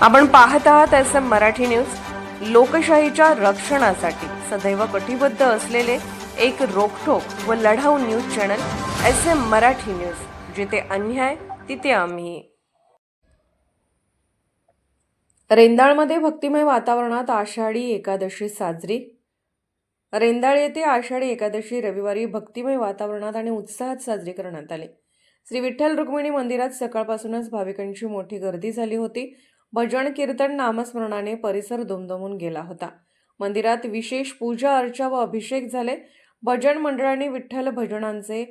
आपण पाहत आहात एस एम मराठी न्यूज. लोकशाहीच्या रक्षणासाठी सदैव कटिबद्ध असलेले एक रोखोक व लढाऊ news channel S M Marathi news. जिथे अन्याय तिथे आम्ही. रेंदाळमध्ये भक्तिमय वातावरणात आषाढी एकादशी साजरी. रेंदाळ येथे आषाढी एकादशी रविवारी भक्तिमय वातावरणात आणि उत्साहात साजरी करण्यात आली. श्री विठ्ठल रुक्मिणी मंदिरात सकाळपासूनच भाविकांची मोठी गर्दी झाली होती. भजन कीर्तन नामस्मरणाने परिसर दुमदुमून गेला होता. मंदिरात विशेष पूजा अर्चा व अभिषेक झाले. भजन मंडळाने विठ्ठल भजनांचे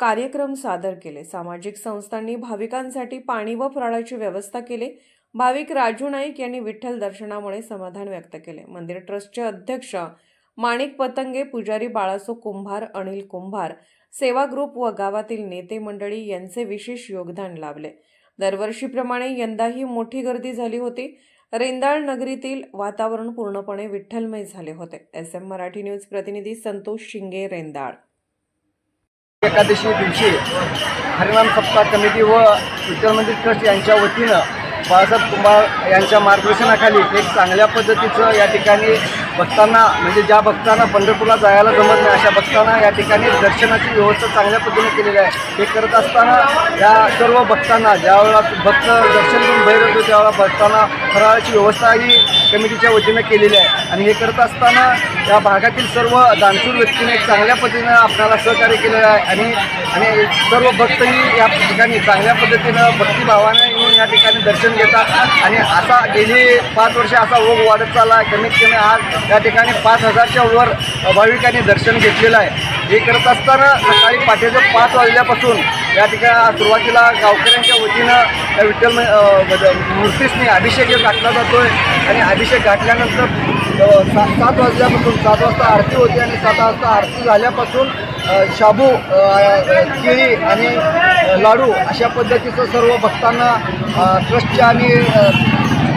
कार्यक्रम सादर केले. सामाजिक संस्थांनी भाविकांसाठी पाणी व फराळाची व्यवस्था केली. भाविक राजू नाईक यांनी विठ्ठल दर्शनामुळे समाधान व्यक्त केले. मंदिर ट्रस्टचे अध्यक्ष माणिक पतंगे पुजारी बाळासो कुंभार अनिल कुंभार सेवा ग्रुप व गावातील नेते मंडळी यांचे विशेष योगदान लाभले. दरवर्षीप्रमाणे यंदाही मोठी गर्दी झाली होती. रेंदाळ नगरीतील वातावरण पूर्णपणे विठ्ठलमय झाले होते. एस एम मराठी न्यूज प्रतिनिधी संतोष शिंगे रेंदाळ. एकादशी दिवशी हरिनाम सप्ताह कमिटी व विठ्ठल मंदिर ट्रस्ट यांच्या वतीनं बाळासाहेब कुंभार यांच्या मार्गदर्शनाखाली एक चांगल्या पद्धतीचं या ठिकाणी भक्तांना म्हणजे ज्या भक्तांना पंढरपूरला जायला जमत नाही अशा भक्तांना या ठिकाणी दर्शनाची व्यवस्था चांगल्या पद्धतीने केलेली आहे. हे करत असताना या सर्व भक्तांना ज्यावेळेला भक्त दर्शन घेऊन बाहेर होतो त्यावेळेला भक्तांना फराळाची व्यवस्था ही कमिटीच्या वतीनं केलेली आहे. आणि हे करत असताना या भागातील सर्व दानशूर व्यक्तीने चांगल्या पद्धतीनं आपल्याला सहकार्य केलेलं आहे. आणि आणि सर्व भक्तही या ठिकाणी चांगल्या पद्धतीनं भक्तिभावाने या ठिकाणी दर्शन घेतात. आणि असा गेली पाच वर्ष असा ओघ वाढत चालला आहे. कमीत कमी आज या ठिकाणी पाच हजारच्या वर भाविकांनी दर्शन घेतलेलं आहे. हे करत असताना सकाळी पाठीचं पाच वाजल्यापासून या ठिकाणी सुरुवातीला गावकऱ्यांच्या वतीनं त्या विठ्ठल मूर्तीसनी अभिषेक घातला जातो आहे आणि अभिषेक घातल्यानंतर सात सात वाजल्यापासून सात वाजता आरती होते आणि सात वाजता आरती झाल्यापासून शाबू केळी आणि लाडू अशा पद्धतीचं सर्व भक्तांना अ, ट्रस्टच्या आणि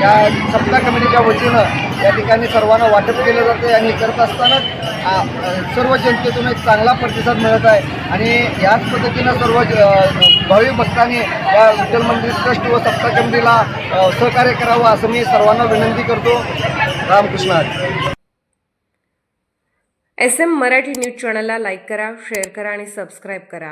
या सप्ताह कमिटीच्या वतीनं या ठिकाणी सर्वांना वाटप केलं जातं आणि करत असतानाच सर्व जनतेतून एक चांगला प्रतिसाद मिळत आहे. आणि याच पद्धतीनं सर्व भावी भक्तांनी या विठ्ठल मंदिर ट्रस्ट व सप्ताह कमिटीला सहकार्य करावं असं मी सर्वांना विनंती करतो. Ramakrishna S M Marathi news चॅनलला लाईक करा शेअर करा आणि सबस्क्राईब करा.